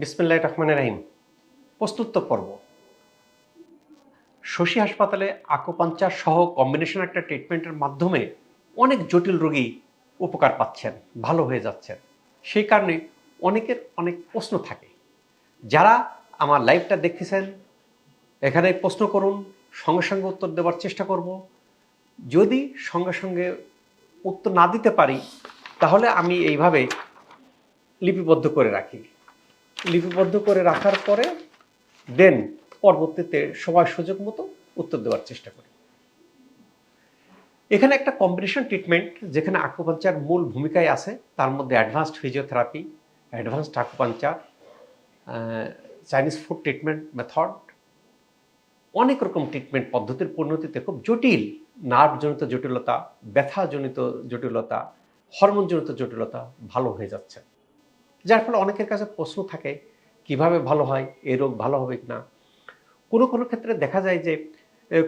বিসমিল্লাহ রহমান রাহিম। প্রস্তুত পর্ব। শশী হাসপাতালে আকোপাঞ্চার সহ কম্বিনেশন একটা ট্রিটমেন্টের মাধ্যমে অনেক জটিল রোগী উপকার পাচ্ছেন, ভালো হয়ে যাচ্ছেন। সেই কারণে অনেকের অনেক প্রশ্ন থাকে। যারা আমার লাইভটা দেখতেছেন, এখানে প্রশ্ন করুন, সঙ্গে সঙ্গে উত্তর দেওয়ার চেষ্টা করব। যদি সঙ্গে সঙ্গে উত্তর না দিতে পারি, তাহলে আমি এইভাবে লিপিবদ্ধ করে রাখি। লিপিবদ্ধ করে রাখার পরে দেন পরবর্তীতে সময় সুযোগ মতো উত্তর দেওয়ার চেষ্টা করি। এখানে একটা কম্বিনেশন ট্রিটমেন্ট যেখানে আকুপাঞ্চার মূল ভূমিকায় আছে, তার মধ্যে advanced physiotherapy advanced acupuncture Chinese food treatment method অনেক রকম ট্রিটমেন্ট পদ্ধতির পরিণতিতে খুব জটিল নার্ভজনিত জটিলতা, ব্যথাজনিত জটিলতা হরমোনজনিত জটিলতা ভালো হয়ে যাচ্ছে। যার ফলে অনেকের কাছে প্রশ্ন থাকে, কীভাবে ভালো হয়, এই রোগ ভালো হবে কি না কোনো কোনো ক্ষেত্রে দেখা যায় যে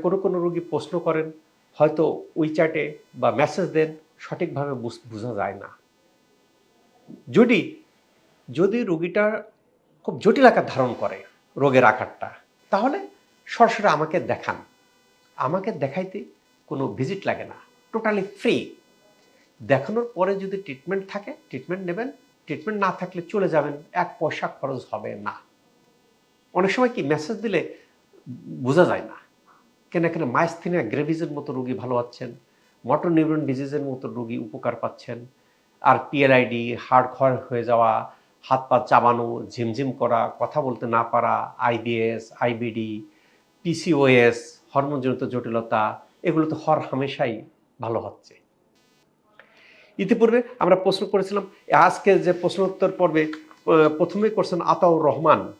কোনো কোনো রোগী প্রশ্ন করেন, হয়তো উইচ্যাটে বা মেসেজ দেন, সঠিকভাবে বুঝ- বোঝা যায় না। যদি যদি রোগীটা খুব জটিল আকার ধারণ করে, রোগের আকারটা, তাহলে সরাসরি আমাকে দেখান। আমাকে দেখাইতে কোনো ভিজিট লাগে না টোটালি ফ্রি দেখানোর পরে যদি ট্রিটমেন্ট থাকে ট্রিটমেন্ট নেবেন ট্রিটমেন্ট না থাকলে চলে যাবেন, এক পয়সা খরচ হবে না। অনেক সময় কি মেসেজ দিলে বোঝা যায় না। কেন এখানে মাইস্থিনিয়া গ্রেভিজের মতো রোগী ভালো হচ্ছেন মটর নিউরন ডিজিজের মতো রোগী উপকার পাচ্ছেন, আর পিএলআইডি হাড় ক্ষয় হয়ে যাওয়া, হাত পা চাবানো, ঝিমঝিম করা, কথা বলতে না পারা আইবিএস আইবিডি পিসিওএস হরমোনজনিত জটিলতা, এগুলো তো হর হামেশাই ভালো হচ্ছে। ইতিপূর্বে আমরা প্রশ্ন করেছিলাম আজকে যে প্রশ্ন উত্তর পর্বে আহ, প্রথমেই করছেন আতাউর রহমান।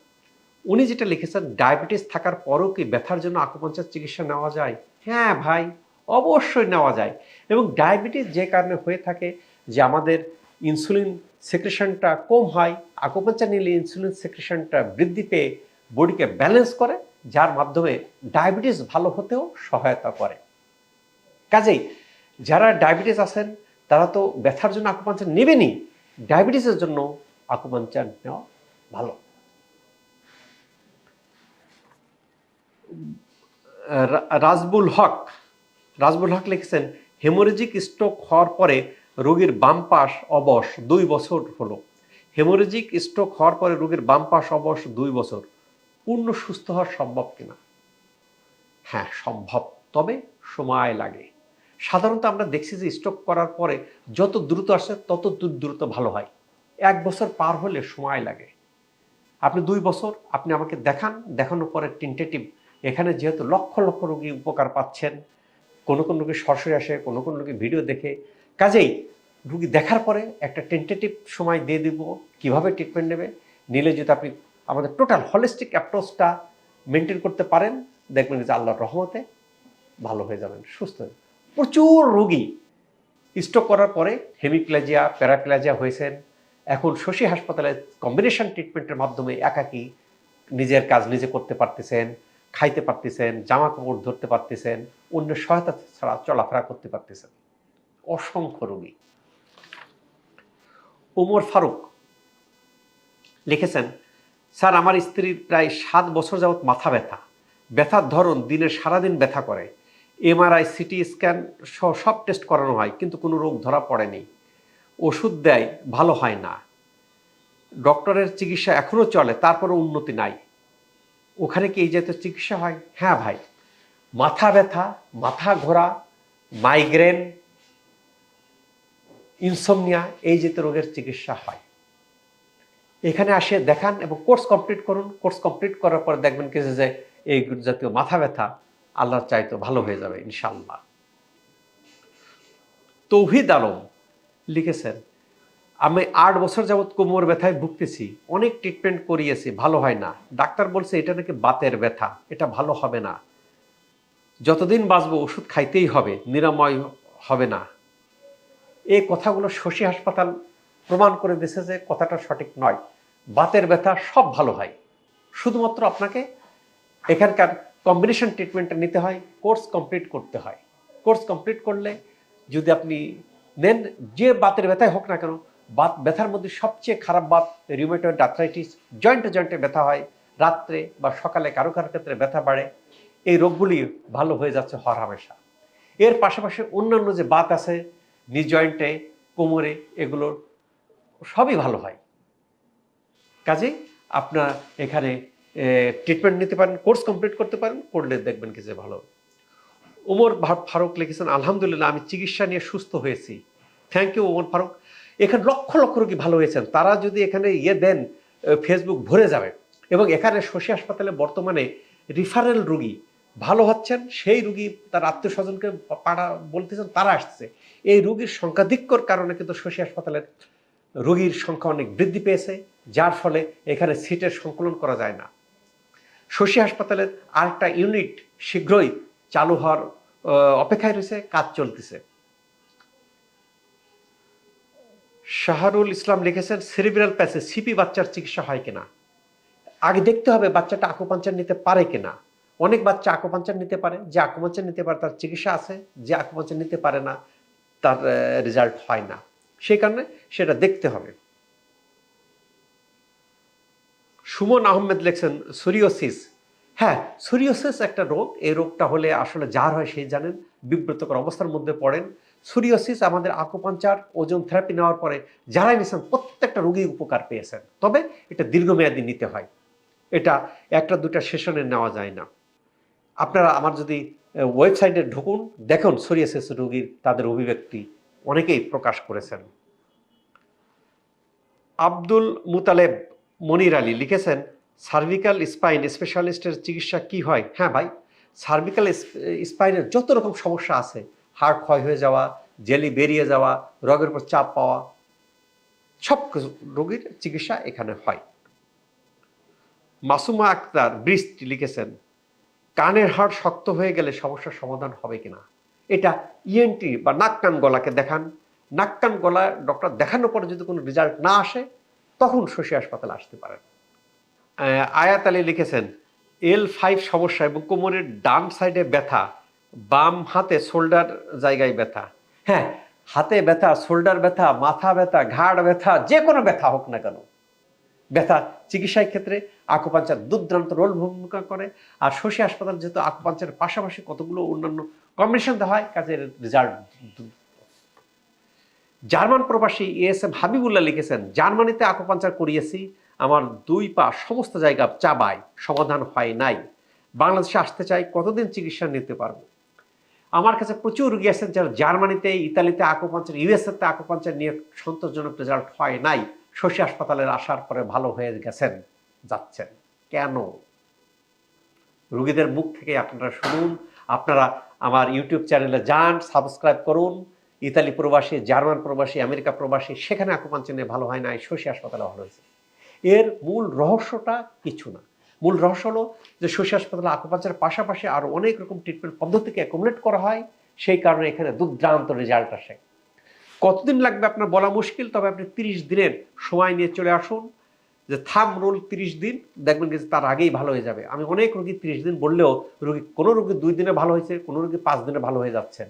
উনি যেটা লিখেছেন ডায়াবেটিস থাকার পরও কি ব্যথার জন্য আকুপাঞ্চার চিকিৎসা নেওয়া যায়? হ্যাঁ ভাই অবশ্যই নেওয়া যায়। এবং ডায়াবেটিস যে কারণে হয়ে থাকে যে আমাদের ইনসুলিন সেক্রেশনটা কম হয় আকুপাঞ্চার নিলে ইনসুলিন সেক্রেশনটা বৃদ্ধি পেয়ে বডিকে ব্যালেন্স করে যার মাধ্যমে ডায়াবেটিস ভালো হতেও সহায়তা করে। কাজেই যারা ডায়াবেটিস আছেন তারা তো ব্যথার জন্য আকুপাঞ্চার নেবেনই। ডায়াবেটিসের জন্য আকুপাঞ্চার নেওয়া ভালো। রাজবুল হক রাজবুল হক লিখেছেন, হেমোরেজিক স্ট্রোক হওয়ার পরে রোগীর বাম পাশ অবশ দুই বছর হলো। হেমোরেজিক স্ট্রোক হওয়ার পরে রোগীর বাম পাশ অবশ দুই বছর। পূর্ণ সুস্থ হওয়া সম্ভব কিনা? হ্যাঁ সম্ভব। তবে সময় লাগে। সাধারণত আমরা দেখছি যে স্ট্রোক করার পরে যত দ্রুত আসে, তত দূর- দ্রুত ভালো হয়। এক বছর পার হলে সময় লাগে। আপনি দুই বছর আপনি আমাকে দেখান, দেখানোর পরে টেন্টেটিভ এখানে যেহেতু লক্ষ লক্ষ রোগী উপকার পাচ্ছেন, কোনো কোনো রোগী সরাসরি আসে, কোনো কোনো রোগী ভিডিও দেখে, কাজেই রুগী দেখার পরে একটা টেন্টেটিভ সময় দিয়ে দিব, কীভাবে ট্রিটমেন্ট নেবে, নিলে যদি আপনি আমাদের টোটাল হলিস্টিক অ্যাপ্রোচটা মেনটেন করতে পারেন, দেখবেন যে আল্লাহর রহমতে ভালো হয়ে যাবেন, সুস্থ হয়ে প্রচুর রোগী। স্ট্রোক করার পরে হেমিপ্লাজিয়া প্যারাপ্লাজিয়া হয়েছেন। এখন শশী হাসপাতালে কম্বিনেশন ট্রিটমেন্টের মাধ্যমে একাকী নিজের কাজ নিজে করতে পারতেছেন, খাইতে পারতেছেন জামা কাপড় ধরতে পারতেছেন, অন্য সহায়তা ছাড়া চলাফেরা করতে পারতেছেন। অসংখ্য রোগী। ওমর ফারুক লিখেছেন, স্যার, আমার স্ত্রীর প্রায় সাত বছর যাবৎ মাথা ব্যথা। ব্যথার ধরন দিনে সারাদিন ব্যথা করে। এমআরআই সিটি স্ক্যান সহ সব টেস্ট করানো হয়, কিন্তু কোনো রোগ ধরা পড়েনি। ওষুধ দেয়, ভালো হয় না। ডক্টরের চিকিৎসা এখনও চলে, তারপরও উন্নতি নাই। ওখানে কি এই জাতীয় চিকিৎসা হয়? হ্যাঁ ভাই। মাথা ব্যথা, মাথা ঘোরা মাইগ্রেন ইনসোমনিয়া এই জাতীয় রোগের চিকিৎসা হয়। এখানে আসে, দেখান এবং কোর্স কমপ্লিট করুন। কোর্স কমপ্লিট করার পর দেখবেন কি যে এই জাতীয় মাথা ব্যথা আল্লাহর চাইতো ভালো হয়ে যাবে ইনশাল্লাহ তৌহিদ আলম লিখেছেন, আমি আট বছর যাবৎ কোমর ব্যথায় ভুগতেছি, অনেক ট্রিটমেন্ট করিয়েছি, ভালো হয় না। ডাক্তার বলছে, এটা নাকি বাতের ব্যথা, এটা ভালো হবে না। যতদিন বাঁচবো, ওষুধ খাইতেই হবে, নিরাময় হবে না। এই কথাগুলো শশী হাসপাতাল প্রমাণ করে দিয়েছে যে কথাটা সঠিক নয়। বাতের ব্যথা সব ভালো হয়। শুধুমাত্র আপনাকে এখানকার কম্বিনেশন ট্রিটমেন্টটা নিতে হয় কোর্স কমপ্লিট করতে হয়। কোর্স কমপ্লিট করলে যদি আপনি নেন, যে বাতের ব্যথায় হোক না কেন, বাত, ব্যথার মধ্যে সবচেয়ে খারাপ বাত রিউমেটয়েড আর্থ্রাইটিস জয়েন্টে জয়েন্টে ব্যথা হয়, রাত্রে বা সকালে কারও কারও ক্ষেত্রে ব্যথা বাড়ে, এই রোগগুলি ভালো হয়ে যাচ্ছে হর হামেশা। এর পাশাপাশি অন্যান্য যে বাত আছে নি জয়েন্টে কোমরে, এগুলোর, সবই ভালো হয়। কাজেই আপনার এখানে ট্রিটমেন্ট নিতে পারেন কোর্স কমপ্লিট করতে পারেন, করলে দেখবেন কি যে ভালো। ওমর ফারুক লিখেছেন, আলহামদুলিল্লাহ, আমি চিকিৎসা নিয়ে সুস্থ হয়েছি। Thank you Omar Faruk. এখানে লক্ষ লক্ষ রোগী ভালো হয়েছেন। তারা যদি এখানে ইয়ে দেন ফেসবুক ভরে যাবে। এবং এখানে শশী হাসপাতালে বর্তমানে রিফারেল রুগী ভালো হচ্ছেন, সেই রুগী তার আত্মীয় স্বজনকে পাড়া বলতেছেন, তারা আসছে। এই রুগীর সংখ্যাধিক্যর কারণে কিন্তু শশী হাসপাতালের রুগীর সংখ্যা অনেক বৃদ্ধি পেয়েছে, যার ফলে এখানে সিটের সংকলন করা যায় না। শশী হাসপাতালের আরেকটা ইউনিট শীঘ্রই চালু হওয়ার অপেক্ষায় রয়েছে, কাজ চলতেছে। শাহরুল ইসলাম লিখেছেন সেরিব্রাল প্যাসে সিপি বাচ্চার চিকিৎসা হয় কিনা? আগে দেখতে হবে বাচ্চাটা আকুপাঞ্চার নিতে পারে কিনা। অনেক বাচ্চা আকুপাঞ্চার নিতে পারে, যে আকুপাঞ্চার নিতে পারে তার চিকিৎসা আছে, যে আকুপাঞ্চার নিতে পারে না তার রেজাল্ট হয় না। সেই কারণে সেটা দেখতে হবে। সুমন আহমেদ লেখছেন, সোরিওসিস। হ্যাঁ সোরিওসিস একটা রোগ। এই রোগটা হলে আসলে যার হয় সেই জানেন। বিব্রতকর অবস্থার মধ্যে পড়েন। সোরিওসিস আমাদের আকুপাঞ্চার, ওজন থেরাপি নেওয়ার পরে যারাই নিয়েছেন প্রত্যেকটা রোগী উপকার পেয়েছেন। তবে এটা দীর্ঘমেয়াদী নিতে হয়। এটা একটা দুটা সেশনে নেওয়া যায় না। আপনারা আমার যদি ওয়েবসাইটে ঢুকুন, দেখুন সোরিয়াসিস রোগীর তাদের অভিব্যক্তি। অনেকেই প্রকাশ করেছেন। আব্দুল মুতালেব মনির আলী লিখেছেন, সার্ভিক্যাল স্পাইন স্পেশালিস্টের চিকিৎসা কি হয়? হ্যাঁ ভাই, সার্ভিক্যাল স্পাইনের যত রকম সমস্যা আছে হাড় ক্ষয় হয়ে যাওয়া, জেলি বেরিয়ে যাওয়া, রোগের উপর চাপ পাওয়া, সব রোগীর চিকিৎসা এখানে হয়। মাসুমা আক্তার বৃষ্টি লিখেছেন, কানের হাড় শক্ত হয়ে গেলে সমস্যার সমাধান হবে কিনা? এটা ইএনটি বা নাক কান গলাকে দেখান। নাক কান গলা ডক্টর দেখানোর পরে যদি কোনো রেজাল্ট না আসে তখন শশী হাসপাতালে আসতে পারেন। আয়াত আলী লিখেছেন এল ফাইভ সমস্যা এবং কোমরের ডান সাইডে ব্যথা, বাম হাতে শোল্ডার জায়গায় ব্যথা। হ্যাঁ হাতে ব্যথা, শোল্ডার ব্যথা, মাথা ব্যথা, ঘাড় ব্যথা, যে কোনো ব্যথা হোক না কেন। ব্যথা চিকিৎসার ক্ষেত্রে আকুপাঞ্চার দুর্দান্ত রোল ভূমিকা করে। আর শশী হাসপাতাল যেহেতু আকুপাঞ্চারের পাশাপাশি কতগুলো অন্যান্য কম্বিনেশন দেওয়া হয়, কাজের রেজাল্ট জার্মান প্রবাসী এস এম হাবিবুল্লাহ লিখেছেন, জার্মানিতে আকুপাঞ্চার করিয়েছি, আমার দুই পা সমস্ত জায়গা চাবায়, সমাধান হয় নাই। বাংলাদেশে আসতে চাই, কতদিন চিকিৎসা নিতে পারব? আমার কাছে প্রচুর রুগী আছেন যারা জার্মানিতে, ইতালিতে আকুপাঞ্চার ইউএসএতে আকুপাঞ্চার নিয়ে সন্তোষজনক রেজাল্ট হয় নাই। শশী হাসপাতালের আসার পরে ভালো হয়ে গেছেন, যাচ্ছেন। কেন? রুগীদের মুখ থেকে আপনারা শুনুন, আপনারা আমার ইউটিউব চ্যানেলে যান, সাবস্ক্রাইব করুন ইতালি প্রবাসী, জার্মান প্রবাসী, আমেরিকা প্রবাসী, সেখানে আকুপাঞ্চার নিয়ে ভালো হয় নাই, শশী হাসপাতালে ভালো হয়েছে। এর মূল রহস্যটা কিছু না। মূল রহস্য হলো যে শশী হাসপাতালে আকুপাঞ্চারের পাশাপাশি আরও অনেক রকম ট্রিটমেন্ট পদ্ধতিকে অ্যাকোমোডেট করা হয়, সেই কারণে এখানে দুর্দান্ত রেজাল্ট আসে। কতদিন লাগবে আপনার বলা মুশকিল, তবে আপনি তিরিশ দিনের সময় নিয়ে চলে আসুন, যে থাম রোল তিরিশ দিন, দেখবেন যে তার আগেই ভালো হয়ে যাবে। আমি অনেক রোগী তিরিশ দিন বললেও রোগী কোনো রোগী দুই দিনে ভালো হয়েছে, কোনো রোগী পাঁচ দিনে ভালো হয়ে যাচ্ছেন।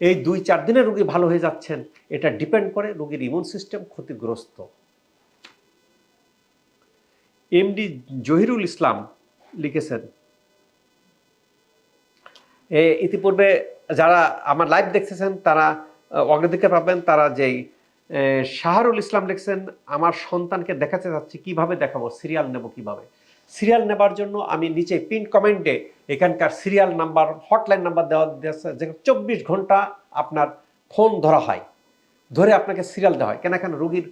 এই দুই চার দিনে রুগী ভালো হয়ে যাচ্ছেন, এটা ডিপেন্ড করে রুগীর ইমিউন সিস্টেম ক্ষতিগ্রস্ত। এমডি জহিরুল ইসলাম লিখেছেন ইতিপূর্বে যারা আমার লাইভ দেখতেছেন, তারা অগ্রাধিকার পাবেন, তারা যেই শাহরুল ইসলাম লিখছেন, আমার সন্তানকে দেখাতে চাচ্ছি কীভাবে দেখাবো? সিরিয়াল নেব কীভাবে? সিরিয়াল নেবার জন্য আমি নিচে পিন কমেন্টে এখানকার সিরিয়াল নাম্বার, হটলাইন নাম্বার দেওয়া দিয়েছে, যে চব্বিশ ঘণ্টা আপনার ফোন ধরা হয়, ধরে আপনাকে সিরিয়াল দেওয়া হয়। কেন কেন? রোগীর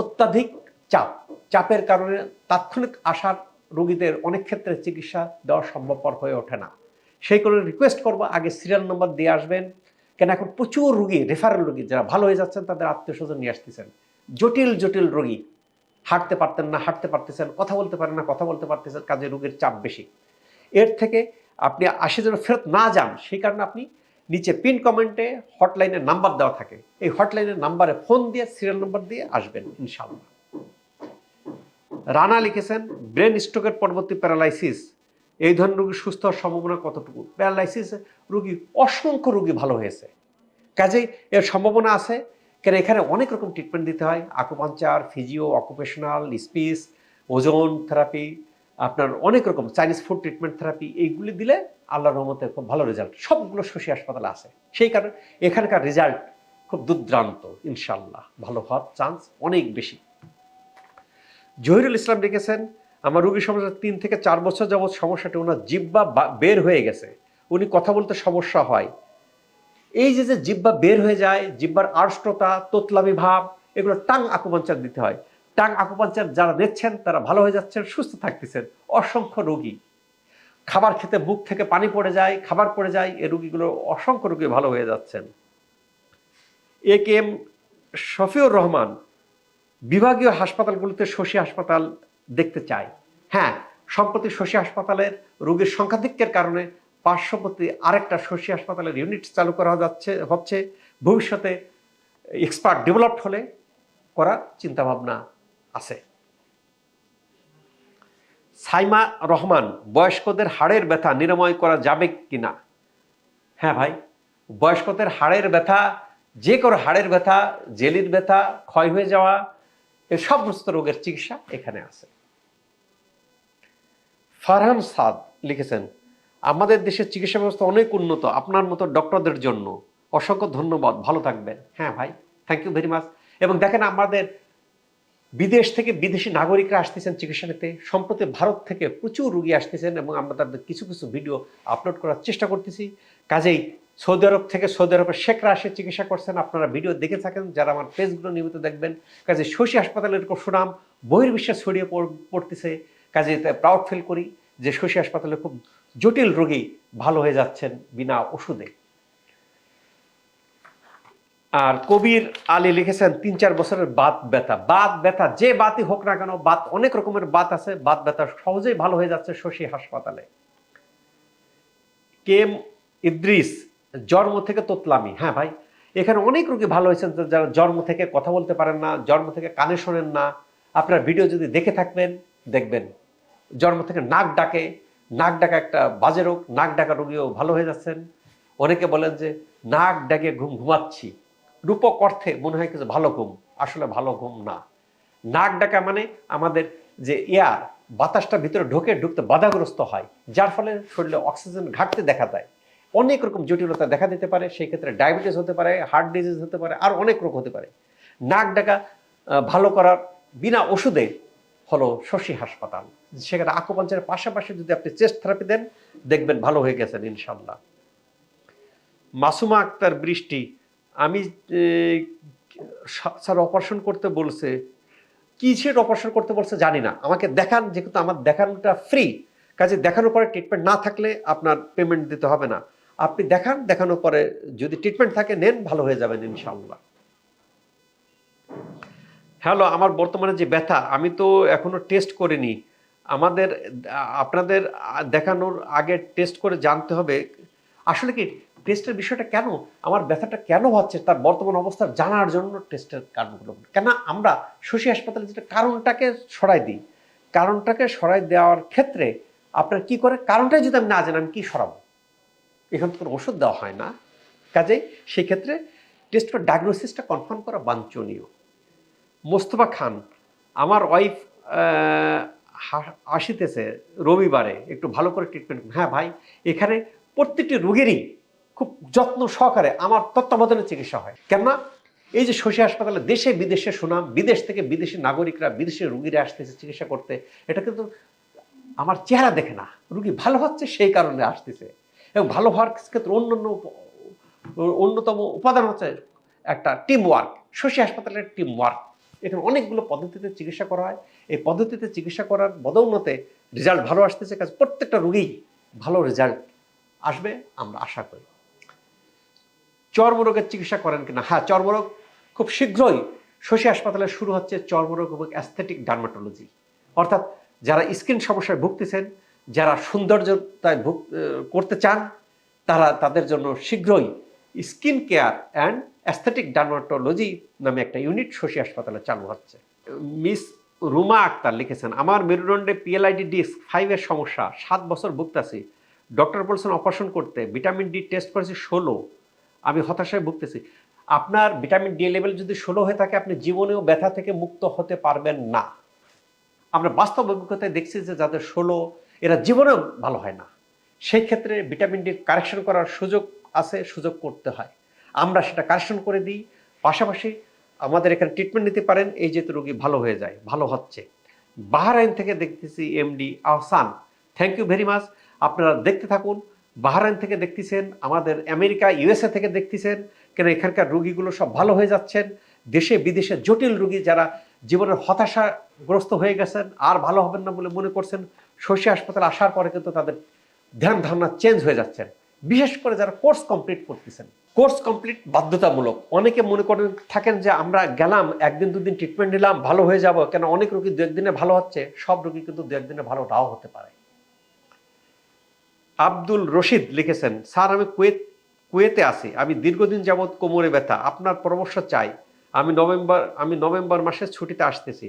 অত্যাধিক চাপ। চাপের কারণে তাৎক্ষণিক আসার রুগীদের অনেক ক্ষেত্রে চিকিৎসা দেওয়া সম্ভবপর হয়ে ওঠে না। সেই কারণে রিকোয়েস্ট করব, আগে সিরিয়াল নম্বর দিয়ে আসবেন। কেন এখন প্রচুর রুগী রেফারেল রুগী, যারা ভালো হয়ে যাচ্ছেন, তাদের আত্মীয় স্বজন নিয়ে আসতেছেন। জটিল জটিল রোগী। হাঁটতে পারতেন না, হাঁটতে পারতেছেন, কথা বলতে পারেন না, কথা বলতে পারতেছেন, কাজে রোগীর চাপ বেশি। এর থেকে আপনি আসে যেন ফেরত না যান, সেই কারণে আপনি নিচে পিন কমেন্টে হটলাইনের নাম্বার দেওয়া থাকে। এই হটলাইনের নাম্বারে ফোন দিয়ে, সিরিয়াল নাম্বার দিয়ে আসবেন, ইনশাআল্লাহ। রানা লিখেছেন, ব্রেন স্ট্রোকের পরবর্তী প্যারালাইসিস। এই ধরনের রোগী সুস্থ হওয়ার সম্ভাবনা কতটুকু? প্যারালাইসিস রোগী অসংখ্য রোগী ভালো হয়েছে। কাজেই এর সম্ভাবনা আছে কেন এখানে অনেক রকম ট্রিটমেন্ট দিতে হয়? Acupuncture physio occupational speech ozone therapy আপনার অনেক রকম চাইনিজ ফুড ট্রিটমেন্ট থেরাপি এইগুলি দিলে আল্লাহ রহমতে খুব ভালো রেজাল্ট সবগুলো শশী হাসপাতালে আছে। সেই কারণে এখানকার রেজাল্ট খুব দুর্দ্রান্ত ইনশাল্লাহ ভালো হওয়ার চান্স অনেক বেশি। জহিরুল ইসলাম লিখেছেন, আমার রুগী সমস্যা তিন থেকে চার বছর যাবৎ সমস্যাটি ওনার জিব্বা বের হয়ে গেছে। উনি কথা বলতে সমস্যা হয়। এই যে যে জিব্বা বের হয়ে যায়, জিব্বার আর্ষ্টতা তোতলামি ভাব, এগুলো টাং আকুপাঞ্চার দিতে হয়। টাং আকুপাঞ্চার যারা নিচ্ছেন তারা ভালো হয়ে যাচ্ছেন, সুস্থ থাকতেছেন। অসংখ্য রোগী। খাবার খেতে বুক থেকে পানি পড়ে যায়, খাবার পড়ে যায়, এই রুগীগুলো অসংখ্য রোগী ভালো হয়ে যাচ্ছেন। A K M Shafiur Rahman বিভাগীয় হাসপাতালগুলোতে শশী হাসপাতাল দেখতে চাই হ্যাঁ সম্প্রতি শশী হাসপাতালের রোগীর সংখ্যাধিক্যের কারণে পার্শ্ববর্তী আরেকটা শশী হাসপাতালের ইউনিট চালু করা যাচ্ছে, হচ্ছে। ভবিষ্যতে এক্সপার্ট ডেভেলপড হলে করার চিন্তাভাবনা আছে। সাইমা রহমান, বয়স্কদের হাড়ের ব্যথা নিরাময় করা যাবে কিনা? হ্যাঁ ভাই, বয়স্কদের হাড়ের ব্যথা, যে কোনো হাড়ের ব্যথা, জেলির ব্যথা, ক্ষয় হয়ে যাওয়া, এ সমস্ত রোগের চিকিৎসা এখানে আছে। ফারহান সাদ লিখেছেন আমাদের দেশের চিকিৎসা ব্যবস্থা অনেক উন্নত, আপনার মতো ডক্টরদের জন্য। অসংখ্য ধন্যবাদ, ভালো থাকবেন। হ্যাঁ ভাই থ্যাংক ইউ ভেরি মাচ এবং দেখেন আমাদের বিদেশ থেকে বিদেশি নাগরিকরা আসতেছেন চিকিৎসা নিতে। সম্প্রতি ভারত থেকে প্রচুর রুগী আসতেছেন এবং আমরা তাদের কিছু কিছু ভিডিও আপলোড করার চেষ্টা করতেছি। কাজেই সৌদি আরব থেকে সৌদি আরবের শেখরা এসে চিকিৎসা করছেন। আপনারা ভিডিও দেখে থাকেন, যারা আমার পেজগুলো নিয়মিত দেখবেন। কাজে শশী হাসপাতালের এরকম সুনাম বহির্বিশ্বে ছড়িয়ে পড়- পড়তেছে। কাজে প্রাউড ফিল করি যে শশী হাসপাতালে খুব জটিল রোগী ভালো হয়ে যাচ্ছেন বিনা ওষুধে। আর কবির আলী লিখেছেন, তিন চার বছরের বাত ব্যথা। বাত ব্যথা যে বাতই হোক না কেন, বাত অনেক রকমের বাত আছে। বাত ব্যথা সহজেই ভালো হয়ে যাচ্ছে শশী হাসপাতালে। কেম ইদ্রিস, জন্ম থেকে তোতলামি। হ্যাঁ ভাই, এখানে অনেক রোগী ভালো হয়েছেন যারা জন্ম থেকে কথা বলতে পারেন না, জন্ম থেকে কানে শোনেন না। আপনার ভিডিও যদি দেখে থাকবেন, দেখবেন। জন্ম থেকে নাক ডাকে নাক ডাকা একটা বাজে রোগ, নাক ডাকা রোগীও ভালো হয়ে যাচ্ছেন। অনেকে বলেন যে, নাক ডাকে ঘুম ঘুমাচ্ছি। রূপক অর্থে মনে হয় কিছু ভালো ঘুম, আসলে ভালো ঘুম না। নাক ডাকা মানে আমাদের যে এয়ার, বাতাসটা ভিতরে ঢোকে ঢুকতে বাধাগ্রস্ত হয়, যার ফলে শরীরে অক্সিজেন ঘাটতি দেখা দেয়। অনেক রকম জটিলতা দেখা দিতে পারে, সেই ক্ষেত্রে ডায়াবেটিস হতে পারে, হার্ট ডিজিজ হতে পারে, আর অনেক রোগ হতে পারে। নাক ডাকা ভালো করার বিনা ওষুধে হলো শশী হাসপাতাল। সেখানে আকুপাঞ্চারের পাশাপাশি যদি আপনি চেস্ট থেরাপি দেন, দেখবেন ভালো হয়ে গেছেন ইনশাল্লাহ মাসুমা আক্তার বৃষ্টি, আমি স্যার- অপারেশন করতে বলছে। কিসের অপারেশন করতে বলছে জানি না। আমাকে দেখান, যেহেতু আমার দেখানোটা ফ্রি কাজে দেখানোর পরে ট্রিটমেন্ট না থাকলে আপনার পেমেন্ট দিতে হবে না। আপনি দেখান, দেখানোর পরে যদি ট্রিটমেন্ট থাকে, নেন, ভালো হয়ে যাবেন ইনশাল্লাহ হ্যালো, আমার বর্তমানে যে ব্যথা, আমি তো এখনও টেস্ট করিনি। আমাদের, আপনাদের দেখানোর আগে টেস্ট করে জানতে হবে। আসলে কি টেস্টের বিষয়টা কেন? আমার ব্যথাটা কেন হচ্ছে? তার বর্তমান অবস্থা জানার জন্য টেস্টের কারণগুলো। কেন আমরা শশী হাসপাতালে যেটা কারণটাকে সরাই দিই, কারণটাকে সরাই দেওয়ার ক্ষেত্রে আপনার কি করে কারণটাই যদি আমি না জানি, আমি কি সরাবো? এখান থেকে ওষুধ দেওয়া হয় না। কাজেই সেক্ষেত্রে টেস্ট করে ডায়াগনোসিসটা কনফার্ম করা বাঞ্ছনীয়। মোস্তফা খান, আমার ওয়াইফ আসিতেছে রবিবারে, একটু ভালো করে ট্রিটমেন্ট হ্যাঁ ভাই, এখানে প্রত্যেকটি রোগেরই খুব যত্ন সহকারে আমার তত্ত্বাবধানে চিকিৎসা হয়। কেননা, এই যে শশী হাসপাতালে দেশে বিদেশে সুনাম, বিদেশ থেকে বিদেশি নাগরিকরা বিদেশি রুগীরা আসতেছে চিকিৎসা করতে, এটা কিন্তু আমার চেহারা দেখে না। রুগী ভালো হচ্ছে সেই কারণে আসতেছে। এবং ভালো হওয়ার ক্ষেত্রে অন্য অন্য অন্যতম উপাদান হচ্ছে একটা টিম ওয়ার্ক শশী হাসপাতালের টিম ওয়ার্ক এখানে অনেকগুলো পদ্ধতিতে চিকিৎসা করা হয়। এই পদ্ধতিতে চিকিৎসা করার বদৌলতে রেজাল্ট ভালো আসতেছে কাজ প্রত্যেকটা রোগী ভালো রেজাল্ট আসবে, আমরা আশা করি। চর্মরোগের চিকিৎসা করেন কিনা? হ্যাঁ চর্মরোগ খুব শীঘ্রই শশী হাসপাতালে শুরু হচ্ছে চর্মরোগ এবং অ্যাস্থেটিক ডার্মাটোলজি। অর্থাৎ যারা স্কিন সমস্যায় ভুগতেছেন, যারা সৌন্দর্যতায় ভুগ করতে চান, তারা তাদের জন্য শীঘ্রই skin care and aesthetic dermatology নামে একটা ইউনিট শশী হাসপাতালে চালু হচ্ছে। মিস রুমা আক্তার লিখেছেন, আমার মেরুদণ্ডে পিএলআইডি ডিস্ক ফাইভের সমস্যা, সাত বছর ভুগতেছি। ডক্টর বলছেন অপারেশন করতে, ভিটামিন ডি টেস্ট করেছি ষোলো। আমি হতাশায় ভুগতেছি। আপনার ভিটামিন ডি লেভেল যদি ষোলো হয়ে থাকে, আপনি জীবনেও ব্যথা থেকে মুক্ত হতে পারবেন না। আমরা বাস্তব অভিজ্ঞতায় দেখছি যে যাদের ষোলো, এরা জীবনেও ভালো হয় না। সেই ক্ষেত্রে ভিটামিন ডি কারেকশন করার সুযোগ আছে, সুযোগ করতে হয়। আমরা সেটা কারেকশন করে দিই। পাশাপাশি আমাদের এখানে ট্রিটমেন্ট নিতে পারেন, এই যেহেতু রোগী ভালো হয়ে যায়, ভালো হচ্ছে। বাহারাইন থেকে দেখতেছি MD Ahsan. Thank you very much আপনারা দেখতে থাকুন। বাহারাইন থেকে দেখতেছেন, আমাদের আমেরিকা ইউএসএ থেকে দেখতেছেন, কেন এখানকার রোগীগুলো সব ভালো হয়ে যাচ্ছেন। দেশে বিদেশে জটিল রোগী যারা জীবনের হতাশাগ্রস্ত হয়ে গেছেন, আর ভালো হবেন না বলে মনে করছেন, শশী হাসপাতালে আসার পরে কিন্তু তাদের ধ্যান ধারণা চেঞ্জ হয়ে যাচ্ছেন। বিশেষ করে যারা কোর্স কমপ্লিট করতেছেন। কোর্স কমপ্লিট বাধ্যতামূলক। অনেকে মনে করেন, থাকেন যে আমরা গেলাম, একদিন দুদিন ট্রিটমেন্ট নিলাম, ভালো হয়ে যাব, কেন অনেক রোগী দু একদিনে ভালো হচ্ছে, সব রোগী কিন্তু দু একদিনে ভালো নাও হতে পারে। আব্দুল রশিদ লিখেছেন, স্যার, আমি কুয়েত, কুয়েতে আছি। আমি দীর্ঘদিন যাবৎ কোমরে ব্যথা। আপনার পরামর্শ চাই। আমি নভেম্বর আমি নভেম্বর মাসে ছুটিতে আসতেছি।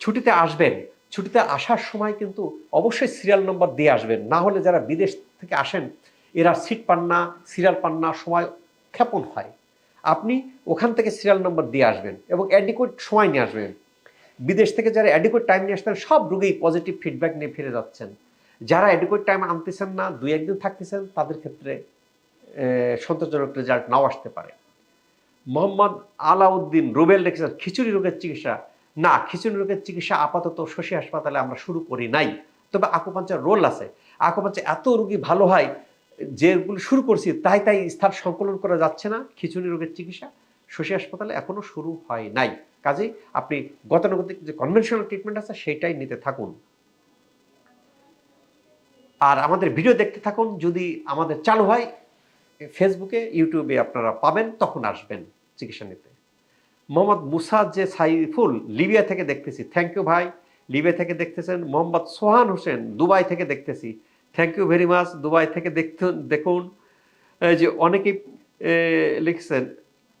ছুটিতে আসবেন। ছুটিতে আসার সময় কিন্তু অবশ্যই সিরিয়াল নম্বর দিয়ে আসবেন। না হলে যারা বিদেশ থেকে আসেন এরা সিট পান না, সিরিয়াল পান না, সময় ক্ষেপণ হয়। আপনি ওখান থেকে সিরিয়াল নম্বর দিয়ে আসবেন এবং অ্যাডিকুয়েট সময় নিয়ে আসবেন। বিদেশ থেকে যারা অ্যাডিকুয়েট টাইম নিয়ে আসতেন সব রোগেই পজিটিভ ফিডব্যাক নিয়ে ফিরে যাচ্ছেন। যারা অ্যাডিকুয়েট টাইম আনতেছেন না, দুই একদিন থাকতেছেন, তাদের ক্ষেত্রে সন্তোষজনক রেজাল্ট নাও আসতে পারে। মোহাম্মদ আলাউদ্দিন রুবেল রেখেছেন, খিচুড়ি রোগের চিকিৎসা। না, খিচুড়ি রোগের চিকিৎসা আপাতত শশী হাসপাতালে আমরা শুরু করি নাই। তবে আকুপাঞ্চার রোল আছে। আকুপাঞ্চার এত রুগী ভালো হয় যেগুলো শুরু করছি, তাই তাই স্থান সংকলন করা যাচ্ছে না। খিচুড়ি রোগের চিকিৎসা শশী হাসপাতালে এখনও শুরু হয় নাই। কাজেই আপনি গতানুগতিক যে কনভেনশনাল ট্রিটমেন্ট আছে, সেইটাই নিতে থাকুন। আর আমাদের ভিডিও দেখতে থাকুন। যদি আমাদের চালু হয় ফেসবুকে ইউটিউবে আপনারা পাবেন, তখন আসবেন চিকিৎসা নিতে। মোহাম্মদ মুসাদ যে সাইফুল, লিবিয়া থেকে দেখতেছি। থ্যাংক ইউ ভাই। লিবিয়া থেকে দেখতেছেন মোহাম্মদ সোহান হোসেন, দুবাই থেকে দেখতেছি। Thank you very much Dubai থেকে দেখতে দেখুন। যে অনেকেই লিখছেন,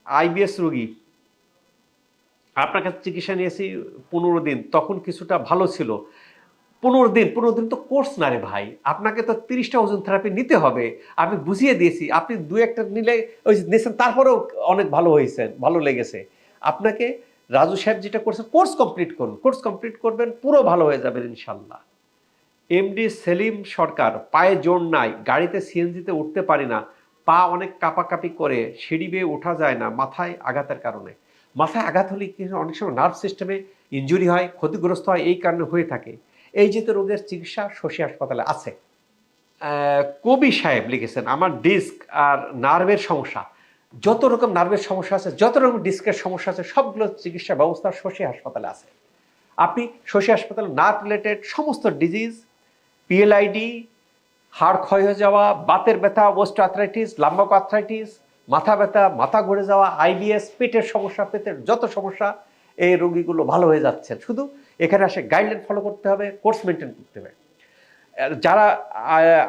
আইবিএস রোগী। আপনার কাছে চিকিৎসা নিয়েছি পনেরো দিন, তখন কিছুটা ভালো ছিল। পনেরো দিন পনেরো দিন তো কোর্স না রে ভাই। আপনাকে তো তিরিশটা ওজন থেরাপি নিতে হবে। আমি বুঝিয়ে দিয়েছি, আপনি দু একটা নিলে ওই নিয়েছেন, তারপরেও অনেক ভালো হয়েছে ভালো লেগেছে। আপনাকে রাজু সাহেব যেটা করছেন, কোর্স কমপ্লিট করুন। কোর্স কমপ্লিট করবেন, পুরো ভালো হয়ে যাবেন, ইনশাল্লাহ। এমডি সেলিম সরকার, পায়ে জোর নাই, গাড়িতে সিএনজিতে উঠতে পারি না, পা অনেক কাঁপাকাঁপি করে, সিঁড়ি বেয়ে ওঠা যায় না, মাথায় আঘাতের কারণে। মাথায় আঘাত হলে অনেক সময় নার্ভ সিস্টেমে ইনজুরি হয়, ক্ষতিগ্রস্ত হয়, এই কারণে হয়ে থাকে। এই যে রোগের চিকিৎসা শশী হাসপাতালে আছে। কবি সাহেব লিখেছেন, আমার ডিস্ক আর নার্ভের সমস্যা, যত রকম নার্ভের সমস্যা আছে, যত রকম ডিস্কের সমস্যা আছে, সবগুলো চিকিৎসা ব্যবস্থা শশী হাসপাতালে আছে। আপনি শশী হাসপাতালে নার্ভ রিলেটেড সমস্ত ডিজিজ পিএলআইডি হাড় ক্ষয় হয়ে যাওয়া, বাতের ব্যথা, ওয়েস্ট আর্থ্রাইটিস, লাম্বাক আর্থ্রাইটিস, মাথা ব্যথা, মাথা ঘুরে যাওয়া আইবিএস পেটের সমস্যা, পেটের যত সমস্যা, এই রোগীগুলো ভালো হয়ে যাচ্ছে। শুধু এখানে আসে গাইডলাইন ফলো করতে হবে কোর্স মেনটেন করতে হবে। যারা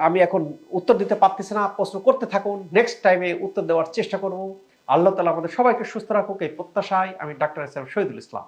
আমি এখন উত্তর দিতে পারতেছি না, প্রশ্ন করতে থাকুন নেক্সট টাইমে উত্তর দেওয়ার চেষ্টা করব। আল্লাহ তালা আমাদের সবাইকে সুস্থ রাখুক, এই প্রত্যাশায় আমি ডাক্তার এম শহীদুল ইসলাম।